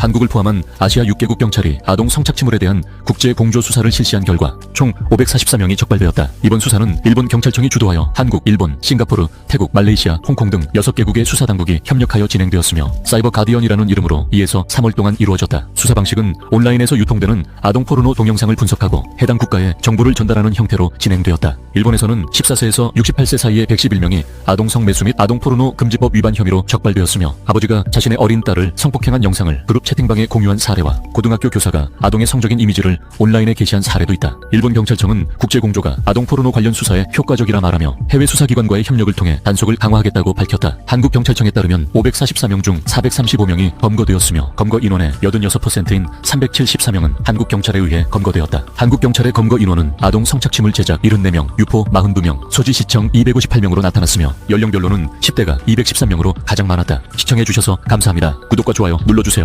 한국을 포함한 아시아 6개국 경찰이 아동 성착취물에 대한 국제 공조 수사를 실시한 결과 총 544명이 적발되었다. 이번 수사는 일본 경찰청이 주도하여 한국, 일본, 싱가포르, 태국, 말레이시아, 홍콩 등 6개국의 수사 당국이 협력하여 진행되었으며 사이버 가디언이라는 이름으로 2에서 3월 동안 이루어졌다. 수사 방식은 온라인에서 유통되는 아동 포르노 동영상을 분석하고 해당 국가에 정보를 전달하는 형태로 진행되었다. 일본에서는 14세에서 68세 사이의 111명이 아동 성 매수 및 아동 포르노 금지법 위반 혐의로 적발되었으며 아버지가 자신의 어린 딸을 성폭행한 영상을 그룹 채팅방에 공유한 사례와 고등학교 교사가 아동의 성적인 이미지를 온라인에 게시한 사례도 있다. 일본 경찰청은 국제공조가 아동 포르노 관련 수사에 효과적이라 말하며 해외 수사기관과의 협력을 통해 단속을 강화하겠다고 밝혔다. 한국 경찰청에 따르면 544명 중 435명이 검거되었으며 검거 인원의 86%인 374명은 한국 경찰에 의해 검거되었다. 한국 경찰의 검거 인원은 아동 성착취물 제작 74명, 유포 42명, 소지 시청 258명으로 나타났으며 연령별로는 10대가 213명으로 가장 많았다. 시청해 주셔서 감사합니다. 구독과 좋아요 눌러주세요.